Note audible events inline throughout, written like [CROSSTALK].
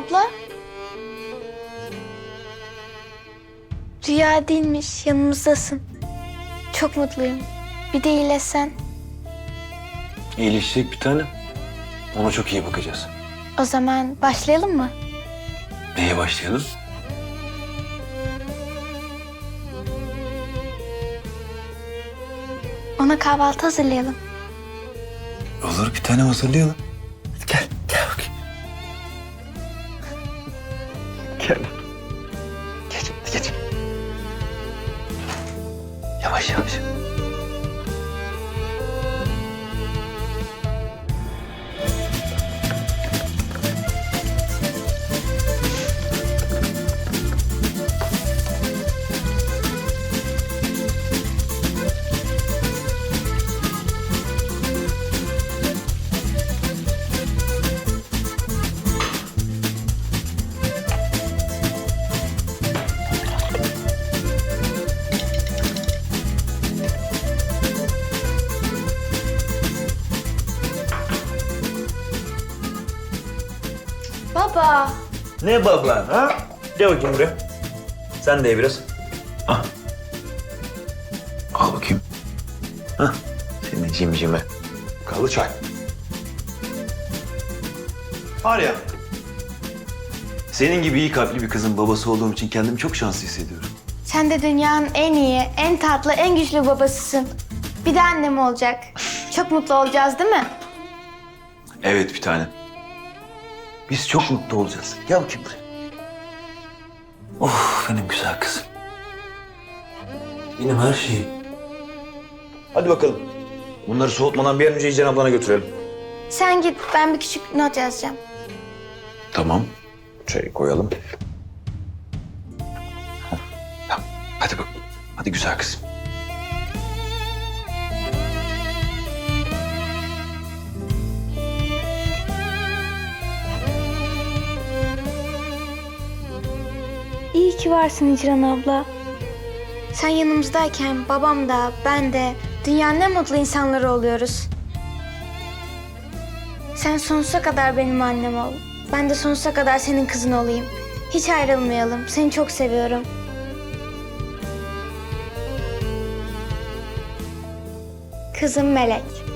Abla. Rüya değilmiş, yanımızdasın. Çok mutluyum. Bir de iyileşsen. İyileşecek bir tane. Ona çok iyi bakacağız. O zaman başlayalım mı? Neye başlayalım? Ona kahvaltı hazırlayalım. Olur bir tane hazırlayalım. Ne baba ha? Gel bakayım buraya. Sen de ye biraz. Ah. Al bakayım. Hah. Senin cimcime. Kalı çay. Var ya. Senin gibi iyi kalpli bir kızın babası olduğum için kendimi çok şanslı hissediyorum. Sen de dünyanın en iyi, en tatlı, en güçlü babasısın. Bir de annem olacak. Çok mutlu olacağız değil mi? Evet bir tane. Biz çok mutlu olacağız. Gel bakayım buraya. Oh benim güzel kızım. Benim her şeyim. Hadi bakalım. Bunları soğutmadan bir an önce İcen ablana götürelim. Sen git, ben bir küçük not yazacağım. Tamam. Çayı koyalım. Hadi bak. Hadi güzel kızım. Ki varsın Hicran abla. Sen yanımızdayken babam da ben de dünyanın en mutlu insanları oluyoruz. Sen sonsuza kadar benim annem ol. Ben de sonsuza kadar senin kızın olayım. Hiç ayrılmayalım. Seni çok seviyorum. Kızım Melek.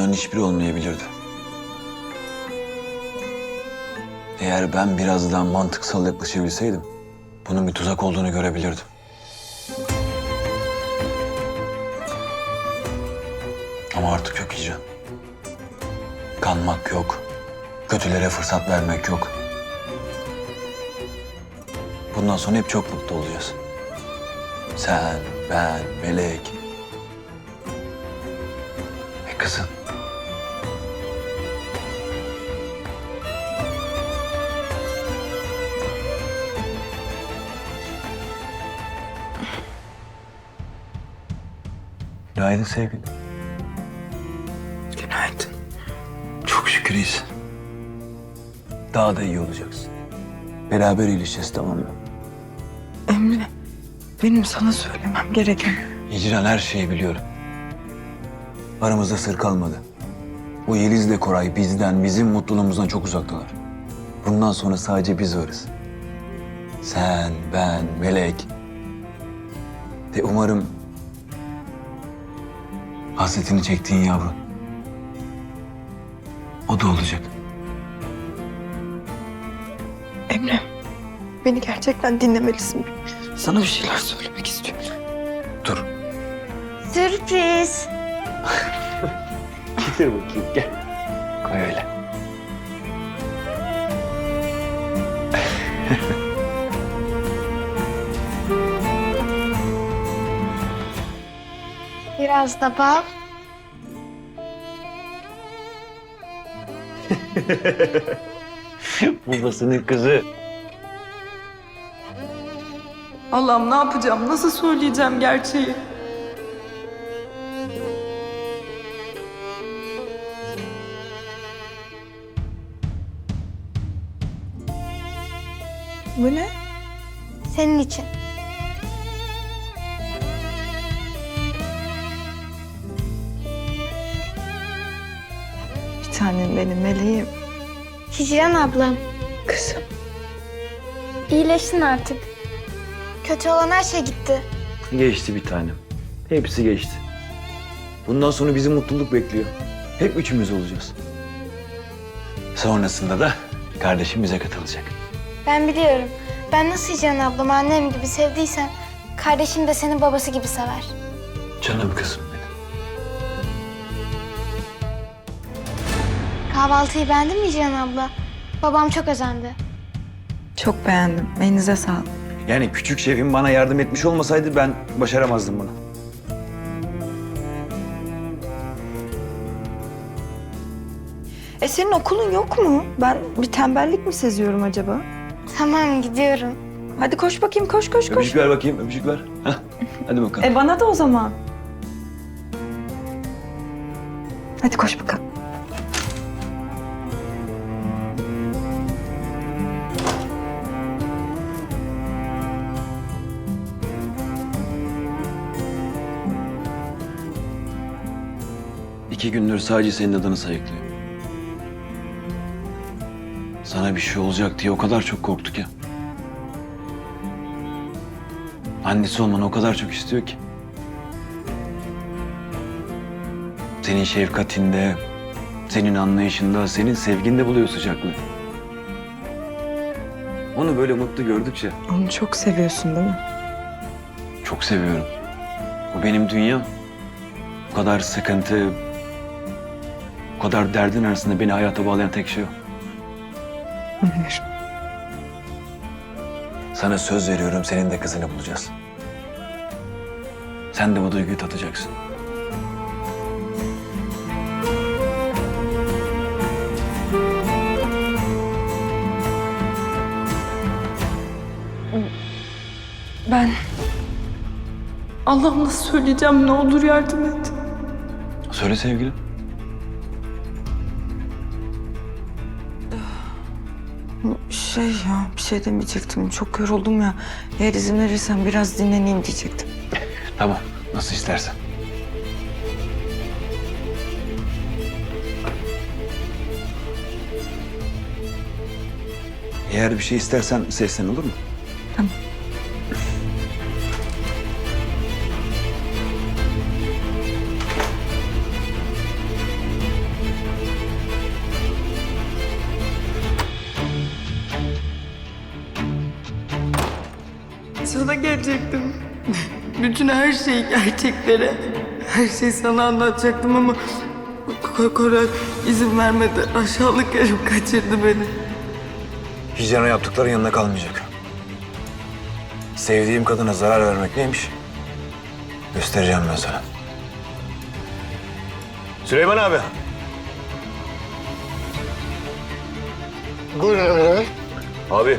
Bunların hiçbiri olmayabilirdi. Eğer ben biraz daha mantıksal yaklaşabilseydim, bunun bir tuzak olduğunu görebilirdim. Ama artık yok Hicran. Kanmak yok. Kötülere fırsat vermek yok. Bundan sonra hep çok mutlu olacağız. Sen, ben, Melek. Kızın. Günaydın sevgilim. Günaydın. Çok şükür iyisin. Daha da iyi olacaksın. Beraber iyileşeceğiz tamam mı? Emre, benim sana söylemem gereken... Hicran her şeyi biliyorum. Aramızda sır kalmadı. Bu Yeliz'le Koray bizden, bizim mutluluğumuzdan çok uzaktalar. Bundan sonra sadece biz varız. Sen, ben, Melek. Ve umarım hasretini çektiğin yavru. O da olacak. Emre, beni gerçekten dinlemelisin. Sana bir şeyler söylemek istiyorum. Dur. Sürpriz. Getir bakayım gel. Koy öyle. Biraz da bal. [LAUGHS] Babasının kızı. Allah'ım ne yapacağım? Nasıl söyleyeceğim gerçeği? Bu ne? Senin için. Bir tanem benim meleğim. Hicran ablam. Kızım. İyileştin artık. Kötü olan her şey gitti. Geçti bir tanem. Hepsi geçti. Bundan sonra bizi mutluluk bekliyor. Hep üçümüz olacağız. Sonrasında da kardeşim bize katılacak. Ben biliyorum. Ben nasıl Hicran ablamı annem gibi sevdiysem... ...kardeşim de seni babası gibi sever. Canım kızım benim. Kahvaltıyı beğendin mi Hicran abla? Babam çok özendi. Çok beğendim. Elinize sağlık. Yani küçük şefim bana yardım etmiş olmasaydı ben başaramazdım bunu. E senin okulun yok mu? Ben bir tembellik mi seziyorum acaba? Tamam gidiyorum. Hadi koş bakayım koş koş koş. Öpücük ver bakayım, öpücük ver. Hah, hadi bakalım. E bana da o zaman. Hadi koş bakalım. İki gündür sadece senin adını sayıklıyor. Sana bir şey olacak diye o kadar çok korktuk ya. Annesi olmanı o kadar çok istiyor ki. Senin şefkatinde, senin anlayışında, senin sevginde buluyor sıcaklığı. Onu böyle mutlu gördükçe Onu çok seviyorsun değil mi? çok seviyorum. Bu benim dünyam. Bu kadar sıkıntı, bu kadar derdin arasında beni hayata bağlayan tek şey o. Anlıyorum. Sana söz veriyorum senin de kızını bulacağız. Sen de bu duyguyu tatacaksın. Ben... Allah'ım nasıl söyleyeceğim ne olur yardım et. Söyle sevgilim. Şey ya bir şey demeyecektim. Çok yoruldum ya. Eğer izin verirsen biraz dinleneyim diyecektim. Tamam, nasıl istersen. Eğer bir şey istersen seslen olur mu? Sana gelecektim. Bütün her şeyi gerçekleri. Her şeyi sana anlatacaktım ama Ko- Koray izin vermedi. Aşağılık herif kaçırdı beni. Hicrana yaptıkların yanına kalmayacak. Sevdiğim kadına zarar vermek neymiş? Göstereceğim ben sana. Süleyman abi. Buyurun Emre Bey. Abi,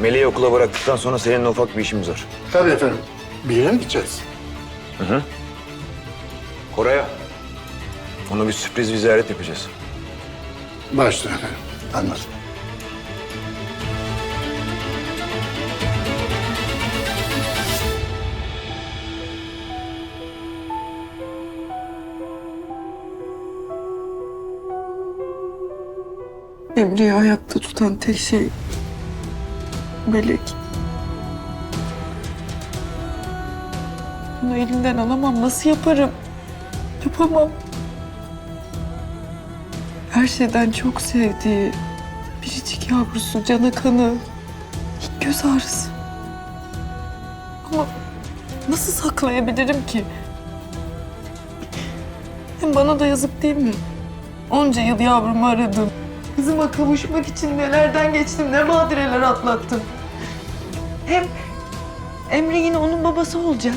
Melih'i okula bıraktıktan sonra seninle ufak bir işimiz var. Tabii efendim. Bir yere mi gideceğiz? Koray'a. Ona bir sürpriz bir ziyaret yapacağız. Başüstüne efendim. Anladım. Emre'yi ayakta tutan tek şey Melek. Bunu elinden alamam. Nasıl yaparım? Yapamam. Her şeyden çok sevdiği biricik yavrusu, canı kanı, göz ağrısı. Ama nasıl saklayabilirim ki? Hem bana da yazık değil mi? Onca yıl yavrumu aradım. Kızıma kavuşmak için nelerden geçtim, ne badireler atlattım. Hem Emre yine onun babası olacak.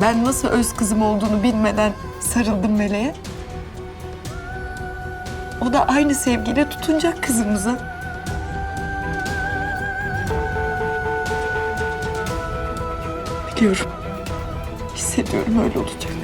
Ben nasıl öz kızım olduğunu bilmeden sarıldım Meleğe. O da aynı sevgiyle tutunacak kızımıza. Biliyorum. Hissediyorum öyle olacak.